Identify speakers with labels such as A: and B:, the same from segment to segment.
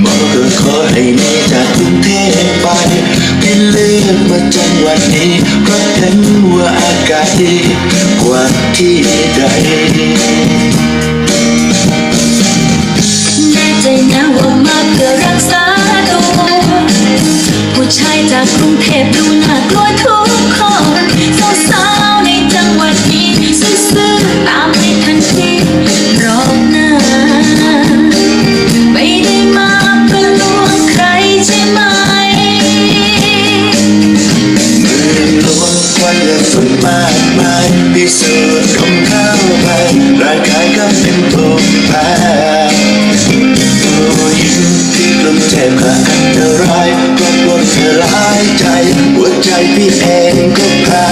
A: หมอก็ขอให้หนีจากกรุงเทพไปที่เลือกมาจังหวัดนี้เพราะเห็นว่าอากาศดีกว่าที่ใด
B: แน่ใจนะว่ามาเพื่อรักษาตัวผู้ชายจากกรุงเทพดูน่ากลัวทุกคน พิ
A: สูจน์ลมเข้าไปร่างกายก็เป็นภูมิแพ้ผู้หญิงที่กลุ่มเจ็บก็อันตรายก็ปวดเธอหลายใจ หัวใจพี่เองก็แพ้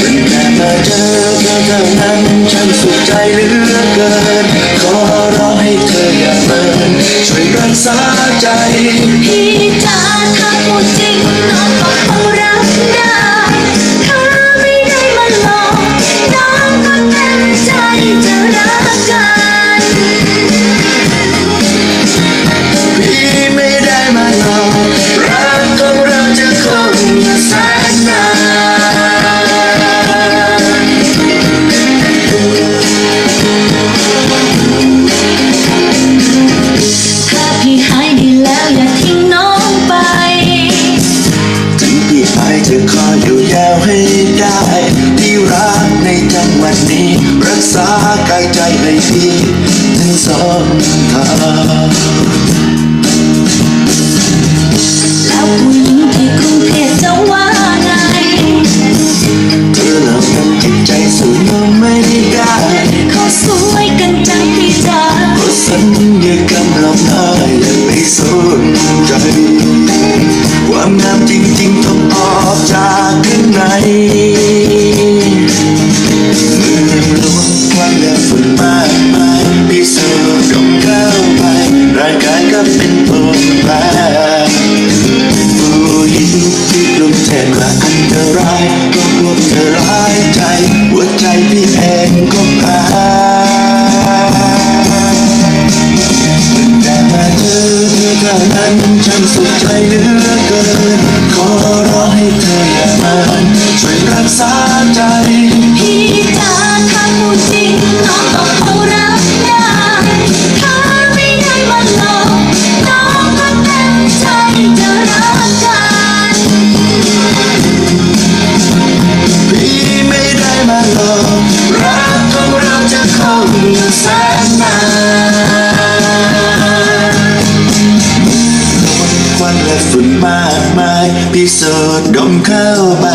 A: ตั้งแต่มาเจอเธอเท่านั้นฉันสุขใจเหลือเกิน ขอร้องให้เธออย่าเมินช่วยรักษาใจ
B: ดี รัก
A: ษากายใจให้พี่ทั้งสองทาง
B: แล้วผู้หญิงที่กรุงเทพจะว่าไง
A: เธอเหล่านั้นจิตใจสูงไม่ได้
B: เขาสวยกันจังพี่จ๋า
A: เพราะสัญญากรรมหลอกได้และไม่สนใจความงามจริง ที่มเทพและอันตรายก็พวกเธอร้ายใจ หัวใจพี่เองก็แพ้แต่มาเจอเธอเท่านั้นฉันสุขใจเหลือเกิน ขอร้องให้เธออย่ามาช่วยรักษาใจ
B: เรา
A: จะคงแสนนานควันและฝุ่นมากมาย พิสูจน์ดมเข้าไป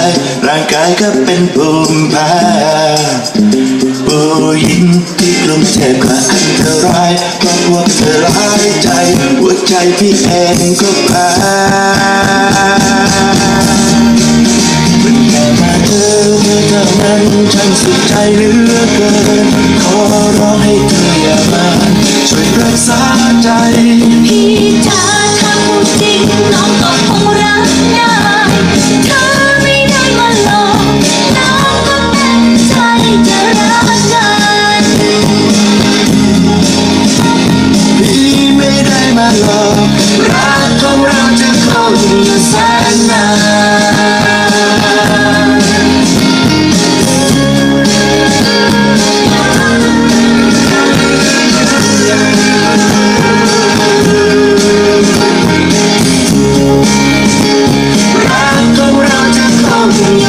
A: ร่างกายก็เป็นภูมิแพ้ผู้หญิงที่กลุ่มเจ็บก็อันตรายเพราะพวกเธอร้ายใจ หัวใจพี่เองก็แพ้ เจอเธอเท่านั้นฉันสุขใจเหลือเกิน ขอร้องให้เธออย่ามาช่วยรักษาใจ
B: พี่จ๋าถ้าพูดจริงน้องก็คงรับได้ถ้าไม่ได้มาหลอกน้องก็เต็มใจจะรักกัน
A: พี่ไม่ได้มาหลอกรักของเราจะคงแสนนาน Thank you.